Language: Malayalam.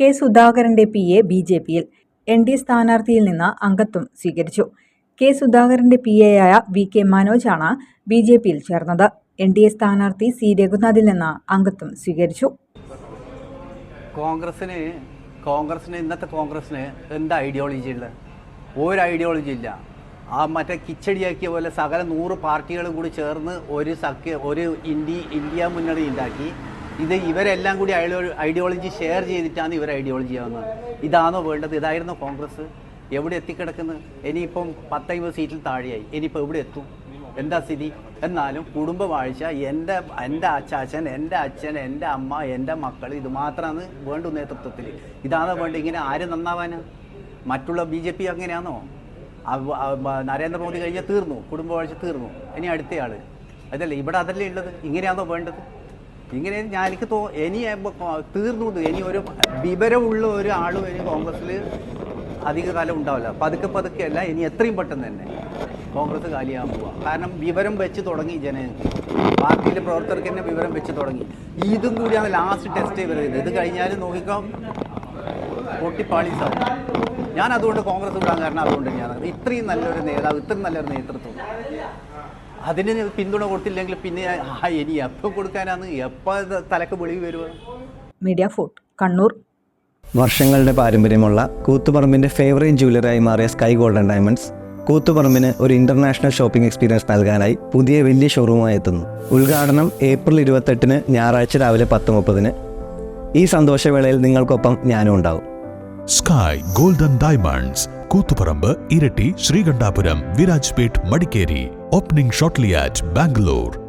കെ സുധാകരന്റെ പി എ ബി ജെ പിയിൽ. എൻ ഡി സ്ഥാനാർത്ഥിയിൽ നിന്ന് അംഗത്വം സ്വീകരിച്ചു. കെ സുധാകരന്റെ പി എ ആയ വി കെ മനോജാണ് ബി ജെ പിയിൽ ചേർന്നത്. എൻ ഡി എ സ്ഥാനാർത്ഥി സി രഘുനാഥിൽ നിന്ന് അംഗത്വം സ്വീകരിച്ചു. കോൺഗ്രസിന് കോൺഗ്രസിന് ഇന്നത്തെ കോൺഗ്രസിന് എന്താ ഐഡിയോളജി ഉള്ളത്? ഒരു ഐഡിയോളജി ഇല്ല. ആ മറ്റേ കിച്ചടിയാക്കിയ പോലെ സകല നൂറ് പാർട്ടികളും കൂടി ചേർന്ന് ഒരു സഖ്യ ഒരു ഇന്ത്യ ഇന്ത്യ മുന്നണി ഉണ്ടാക്കി ഇത് ഇവരെല്ലാം കൂടി ഐഡിയോളജി ഷെയർ ചെയ്തിട്ടാണ് ഇവർ ഐഡിയോളജി ആവുന്നത്. ഇതാണോ വേണ്ടത് ഇതായിരുന്നു കോൺഗ്രസ്. എവിടെ എത്തിക്കിടക്കുന്നത് ഇനിയിപ്പം പത്തൈമ്പത് സീറ്റിൽ താഴെയായി. ഇനിയിപ്പോൾ എവിടെ എത്തും? എന്താ സ്ഥിതി? എന്നാലും കുടുംബവാഴ്ച എന്റെ എന്റെ അച്ചാച്ചൻ എന്റെ അച്ഛൻ എന്റെ അമ്മ എന്റെ മക്കൾ ഇത് മാത്രമാണ് വേണ്ടു നേതൃത്വത്തിൽ ഇതാണ് വേണ്ട ഇങ്ങനെ ആര് നന്നാവാന്? മറ്റുള്ള ബി ജെ പി അങ്ങനെയാണോ? നരേന്ദ്രമോദി കഴിഞ്ഞാൽ തീർന്നു. കുടുംബവാഴ്ച തീർന്നു. ഇനി അടുത്തയാൾ അതല്ലേ? ഇവിടെ അതല്ലേ ഉള്ളത്? ഇങ്ങനെയാണോ വേണ്ടത്? ഇങ്ങനെ ഞാൻ എനിക്ക് തോ ഇനി തീർന്നു. ഇനി ഒരു വിവരമുള്ള ഒരു ആളും ഇനി കോൺഗ്രസ്സിൽ അധികകാലം ഉണ്ടാവില്ല. പതുക്കെ പതുക്കെ അല്ല ഇനി എത്രയും പെട്ടെന്ന് തന്നെ കോൺഗ്രസ് കാലിയാകാൻ പോവുക കാരണം വിവരം വെച്ച് തുടങ്ങി ജനങ്ങൾക്ക് പാർട്ടിയിലെ പ്രവർത്തകർക്ക് തന്നെ വിവരം വെച്ച് തുടങ്ങി. ഇതും കൂടിയാണ് ലാസ്റ്റ് ടെസ്റ്റ് വരുന്നത് ഇത് കഴിഞ്ഞാൽ നോക്കിക്കാം പൊട്ടിപ്പാളീസാവും ഞാൻ അതുകൊണ്ട് കോൺഗ്രസ് വിടാൻ കാരണം അതുകൊണ്ട് ഞാൻ ഇത്രയും നല്ലൊരു നേതാവ് ഇത്രയും നല്ലൊരു നേതൃത്വം. അതിന് പിന്തുണ കൊടുത്തില്ലെങ്കിൽ പിന്നെ ആ ഇനി എപ്പോൾ കൊടുക്കാനാണ് എപ്പോൾ തലക്ക് വെളിവ് വരുക? Media fort Kannur. വർഷങ്ങളുടെ പാരമ്പര്യമുള്ള കൂത്തുപറമ്പിന്റെ ഫേവറേറ്റ് ജ്വല്ലറായി മാറിയ സ്കൈ ഗോൾഡൻ ഡയമണ്ട്സ് കൂത്തുപറമ്പിന് ഒരു ഇന്റർനാഷണൽ ഷോപ്പിംഗ് എക്സ്പീരിയൻസ് നൽകാനായി പുതിയ വലിയ ഷോറൂമായി എത്തുന്നു. ഉദ്ഘാടനം ഏപ്രിൽ ഇരുപത്തെട്ടിന് ഞായറാഴ്ച രാവിലെ പത്ത് മുപ്പതിന് ഈ സന്തോഷവേളയിൽ നിങ്ങൾക്കൊപ്പം ഞാനും ഉണ്ടാവും sky golden diamonds Koothuparamba Iritty Sreekandapuram Virajpet Madikeri. Opening shortly at Bangalore